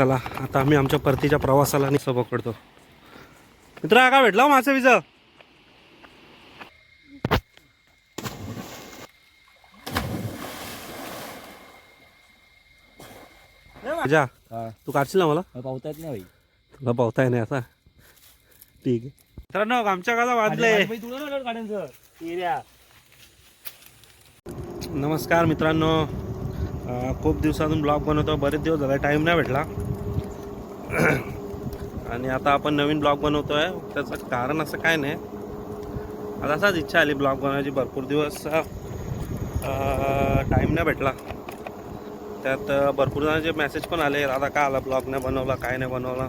चला आता आम्ही आमच्या परतीच्या प्रवासाला निसं पकडतो मित्रा का भेटला माझं विज जा तू काढशील ना मला? पावता येत नाही तुला पावता नाही असा ठीक आहे. मित्रांनो आमच्या गाला वाजले नमस्कार मित्रांनो. खूप दिवसातून ब्लॉग बनवतो. बरेच दिवस झाले टाईम नाही भेटला. आणि आता आपण नवीन ब्लॉग बनवतो आहे त्याचं कारण असं काय नाही. आता असाच इच्छा आली ब्लॉग बनवायची. भरपूर दिवस टाईम नाही भेटला. त्यात भरपूर जणांचे मेसेज पण आले. आता का आला ब्लॉग? नाही बनवला काय नाही बनवला.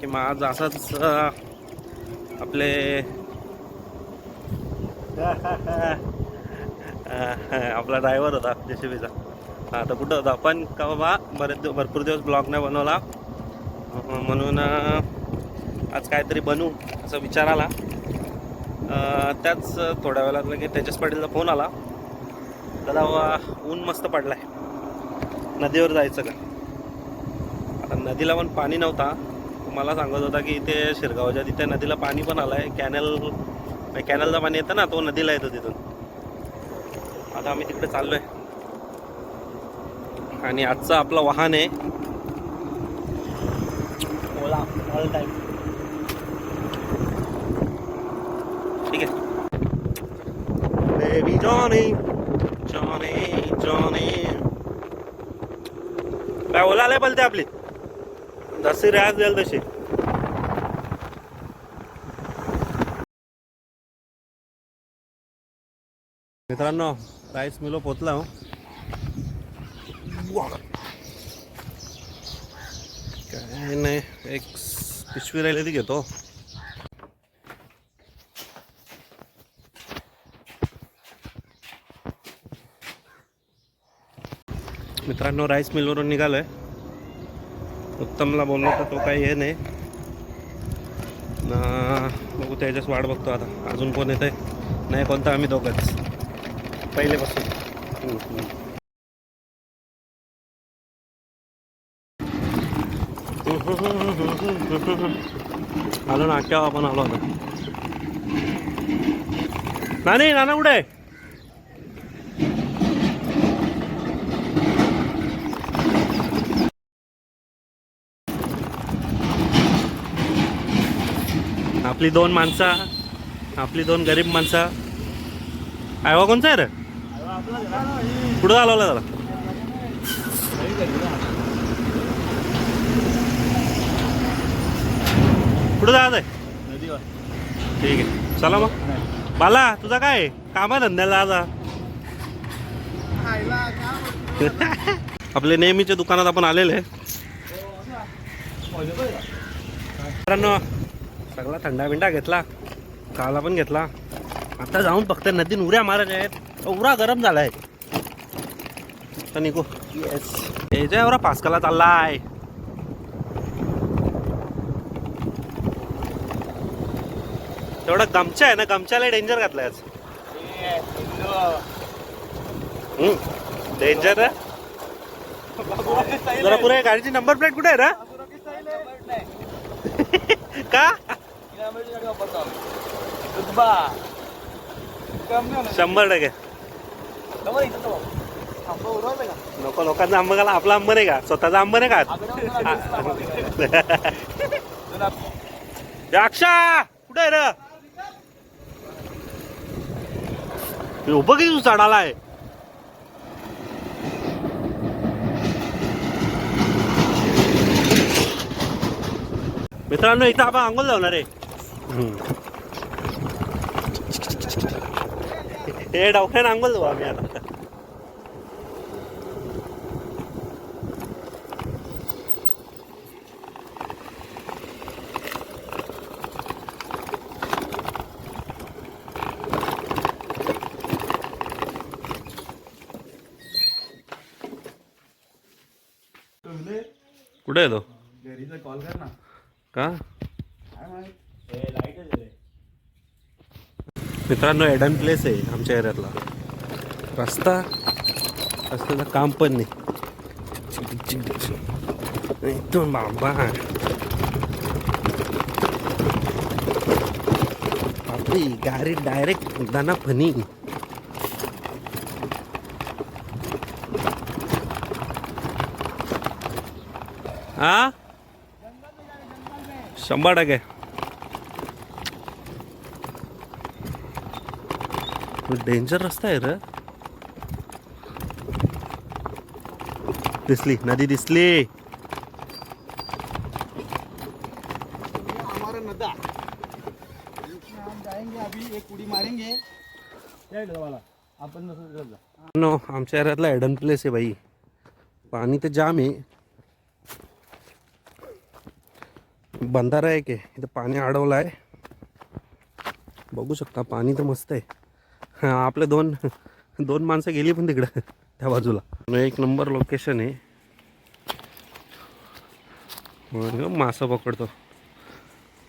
की मग आज असंच आपले आपला ड्रायव्हर होता जेसीबीचा हा तर कुठं होता? पण का बाबा बरेच भरपूर दिवस ब्लॉग नाही बनवला. म्हणून आज काहीतरी बनू असा विचार आला. त्याच थोड्या वेळात लगे त्याच्याच पाटीलचा फोन आला. त्याला वा- ऊन मस्त पडला आहे नदीवर जायचं का? आता नदीला पण पाणी नव्हता. मला सांगत होता की इथे शिरगावच्या तिथे नदीला पाणी पण आलं आहे कॅनल कॅनलचं पाणी येतं ना तो नदीला येतो तिथून. आता आम्ही तिकडे चाललो आहे आणि आजचं आपलं वाहन आहे. ऑल टाईम ठीक आहे. बेबी जॉनी जॉनी जॉनी काय ओला आलाय बोलते आपली? जशी रॅस जाईल तशी मित्रांनो राईस मिलो पोचला हो. काय नाही एक पिशवी राहिली ती घेतो. मित्रांनो राईस मिलवरून निघालोय. उत्तमला बोललो तर तो काही हे नाही. ना बघू त्याच्याच वाट बघतो आता. अजून कोण येत आहे नाही कोणतं? आम्ही दोघंच. पहिलेपासून. आलो ना केव्हा आपण आलो आता? नानी नाना कुठे आहे? आपली दोन माणसं आपली दोन गरीब माणसं. आयवा कोणचा आहे रे? कुठं चालवला त्याला? कुठं जायचं आहे ठीक आहे. चला मग. बाला तुझा काय आहे? कामा धंद्याला आता. आपले नेहमीच्या दुकानात आपण आलेले आहे. मित्रांनो सगळा थंडा बिंडा घेतला. काला पण घेतला. आता जाऊन फक्त नदीन उऱ्या मारत आहेत. उरा गरम झालाय. तर निघू. येस याच्या एवढा पासकाला चाललाय. तेवढा गमचा आहे ना गमच्याला डेंजर घातलाय आज. डेंजर जरा पुरे गाडीची नंबर प्लेट कुठे आहे रा? का? शंभर टक्के. नको लोकांचा आंबा घाला आपला आंबा नाही का? स्वतःचा आंबा नाही का अक्षा! कुठे आहे रे हे उभं किती तू चढालाय मित्रांनो इथं आपण आंघोल जाणार आहे. हे डॉक्टर आंघोल जाऊ आम्ही आता. कुठे आहे तो? कॉल कर ना. का? काय माहीत? मित्रांनो एडन प्लेस आहे आमच्या एरियातला. रस्ता रस्त्याचं काम पण नाही. इथून बाबा. आपली गाडी डायरेक्ट दाना फनी हा? शंभर टक्के. डेंजर रस्ता आहे रे. दिसली नदी दिसली. आमच्या एरियातला एडन प्लेस आहे बाई. पाणी तर जाम आहे. बंधारा आहे की इथं पाणी अडवलं आहे. बघू शकता पाणी तर मस्त आहे. हां आपले दोन दोन माणसं गेली पण तिकडं त्या बाजूला. एक नंबर लोकेशन आहे. मग मासं पकडतो.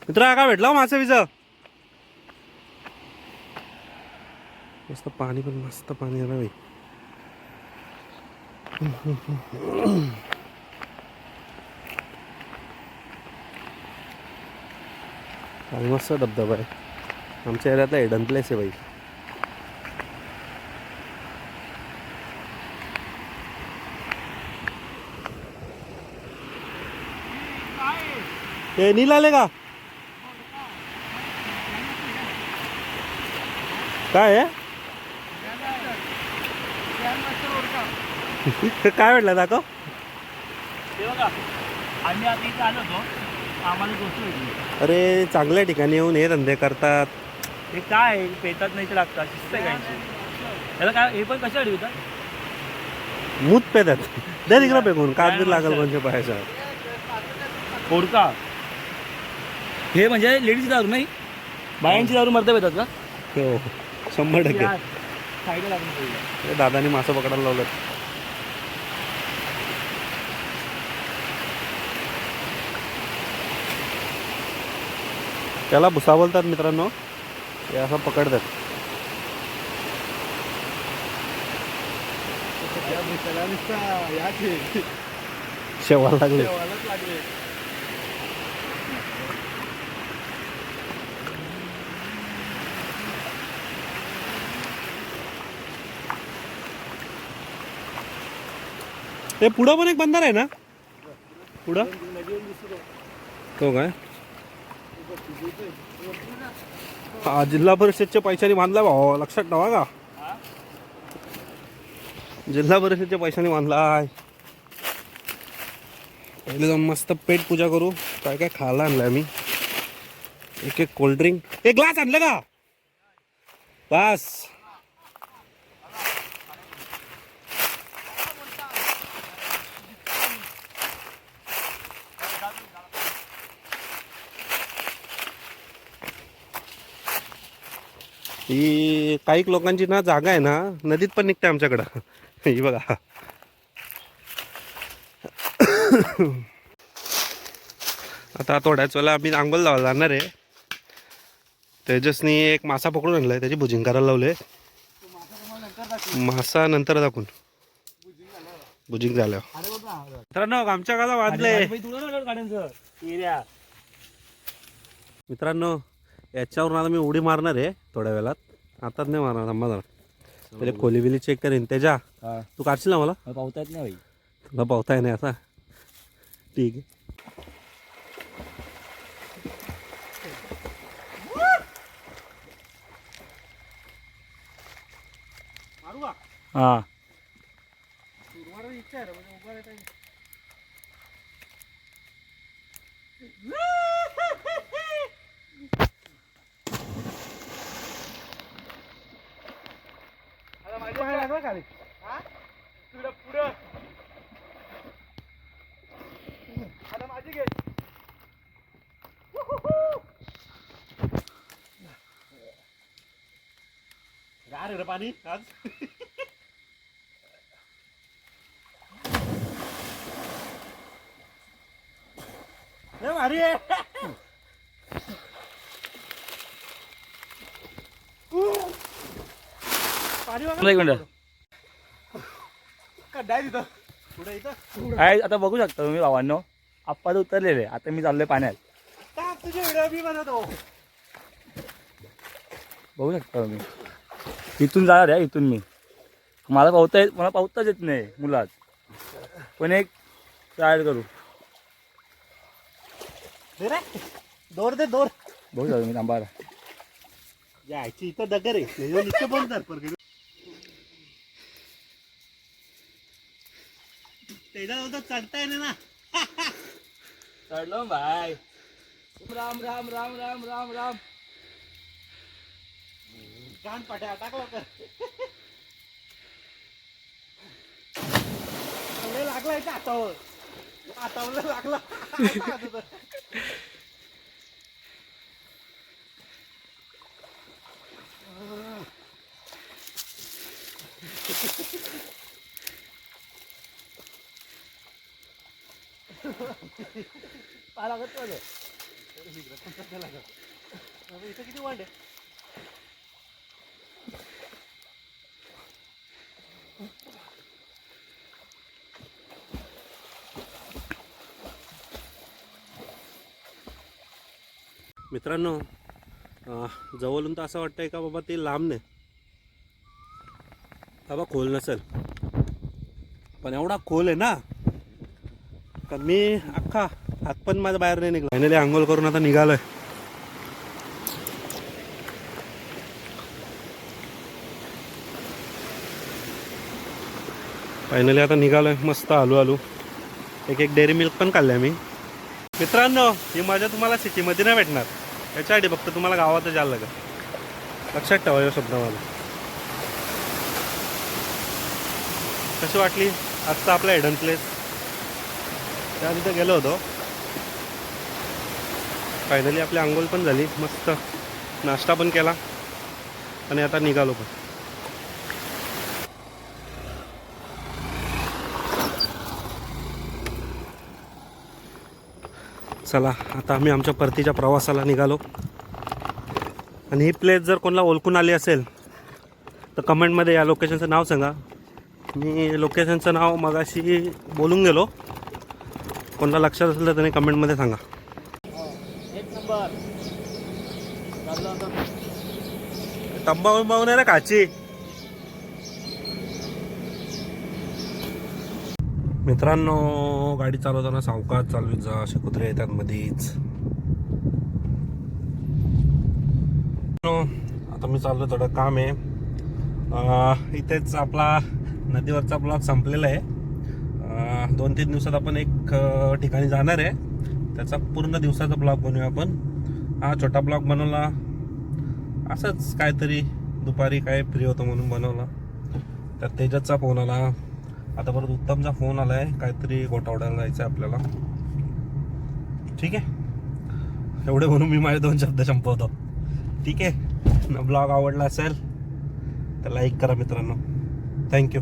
मित्र का भेटला हो मासे विचं मस्त पाणी पण मस्त पाणी आलं भाई आणि मस्त धबधबा आहे. आमच्या एरियातला एडन प्लेस आहे बाई. ते नील आले का? काय आहे? काय म्हटलं दाखव. आम्ही आता इथं आलो होतो. आम्हाला गोष्ट भेटली अरे चांगल्या ठिकाणी येऊन हे धंदे करतात. हे काय? आहे? पेटात नाही ते लागतात. शिस्त आहे काहींची. त्याला काय हे पण कशासाठी होतात मूत पेतात. दे तिकडं फेकून. कागद लागल म्हणजे पाहायचा कोडका हे म्हणजे लेडीज दारू नाही? बायांची दारू मर्द येतात का? हो शंभर टक्के. साईडला लागून ठेवलं. हे दादानी मासं पकडायला लावलं त्याला भुसावलतात मित्रांनो. हे असं पकडतात. शेवाल लागले. लागले ते पुढं पण एक बंदर आहे ना? पुढं? तो काय? हा जिल्हा परिषदच्या पैशाने बांधला भाऊ लक्षात ठेवा का? जिल्हा परिषदच्या पैशाने बांधला आहे. पहिले जाऊन मस्त पेट पूजा करू. काय काय खायला आणलाय मी एक एक कोल्ड्रिंक एक ग्लास आणलं का? बस. ही काही लोकांची ना जागा आहे ना नदीत पण निघते आमच्याकडं. ही बघा. आता थोड्याच वेळेला आम्ही अंगोल जायला जाणार आहे. तेजसनी एक मासा पकडून आणलाय त्याची भुजिंग करायला लावले. मासा नंतर दाखवून. भुजिंग झाल्यावर अरे बघ ना मित्रांनो आमच्या गाला वाजले मित्रांनो याच्यावरून आता मी उडी मारणार आहे थोड्या वेळात. आताच नाही मारणार थांबा जरा. पहिले खोली बिली चेक करेन. त्याच्या तू काढशील ना मला? पावता येत नाही बाई. तुला पावताय नाही असा. ठीक आहे. मारू का? हा सुरवार इच्छा आहे रे म्हणजे उभा राहता येईल. आता माझ्या पाय लागला का रे? हा? तिकडं पुढं. आता माझी घे गार रे पाणी आज. भारी पाणी बघा. तिथं. पुढे इथं. काय आता बघू शकता तुम्ही भावांनो. आप्पा तर उतरलेले आता मी चाललोय पाण्यात. टाक तुझे व्हिडिओ मी बनवतो. बघू शकता तुम्ही. इथून जाणार आहे इथून मी. मला पावता येत मला पावताच येत नाही मुलात. पण एक ट्राय करू. दोर दे दोर. बघू शकता मी थांबा. जायची इथं दगर आहे. बंद त्याच्यावर चढता येणे ना. चढलो बाय राम राम राम राम राम राम. कान पाट्या टाकला तर. लागला. इथे हातावर हातावर लागला? लागत इथं किती वाढ मित्रांनो जवळून तर असं वाटतंय का बाबा ते लांब नाही. बाबा खोल नसेल. पण एवढा खोल आहे ना का मी अख्खा हात पण माझा बाहेर नाही निघला. फायनली आंघोळ करून आता निघालोय. फायनली आता निघालोय मस्त आलू आलू एक एक डेअरी मिल्क पण खाल्ल्या मी. मित्रांनो ही मजा तुम्हाला सिटीमध्ये नाही भेटणार. याच्यासाठी फक्त तुम्हाला गावातच जायला लागेल. लक्षात ठेवा या शब्द कशी वाटली? आजचा आपला हिडन प्लेस त्या तिथं गेलो होतो. फायनली आपली आंघोळ पण झाली. मस्त. नाश्ता पण केला. आणि आता निघालो पण. चला आता आम्ही आमच्या परतीच्या प्रवासाला निघालो. आणि ही प्लेस जर कोणाला ओळखून आली असेल तर कमेंटमध्ये या लोकेशनचं नाव सांगा. मी लोकेशनचं नाव मगाशी बोलून गेलो. कोणाला लक्षात असेल तर त्यांनी कमेंटमध्ये सांगा. एक नंबर तंबा उंबावून आहे ना काची मित्रांनो गाडी चालवताना सावकाश चालवीत जा असे कुत्रे येतात मध्येच आता मी चाललो थोडं काम आहे. इथेच आपला नदीवरचा ब्लॉग संपलेला आहे. दोन तीन दिवसात आपण एक ठिकाणी जाणार आहे. त्याचा पूर्ण दिवसाचा ब्लॉग बनवूया आपण. हा छोटा ब्लॉग बनवला. असंच काहीतरी दुपारी काय फ्री होतं म्हणून बनवला. तर तेजसचा फोन आला. आता परत उत्तमचा फोन आला आहे काहीतरी गोटावड्याला जायचं आहे आपल्याला. ठीक आहे. एवढे म्हणून मी माझे दोन शब्द संपवतो. ठीक आहे. ब्लॉग आवडला असेल तर लाईक करा मित्रांनो. थँक्यू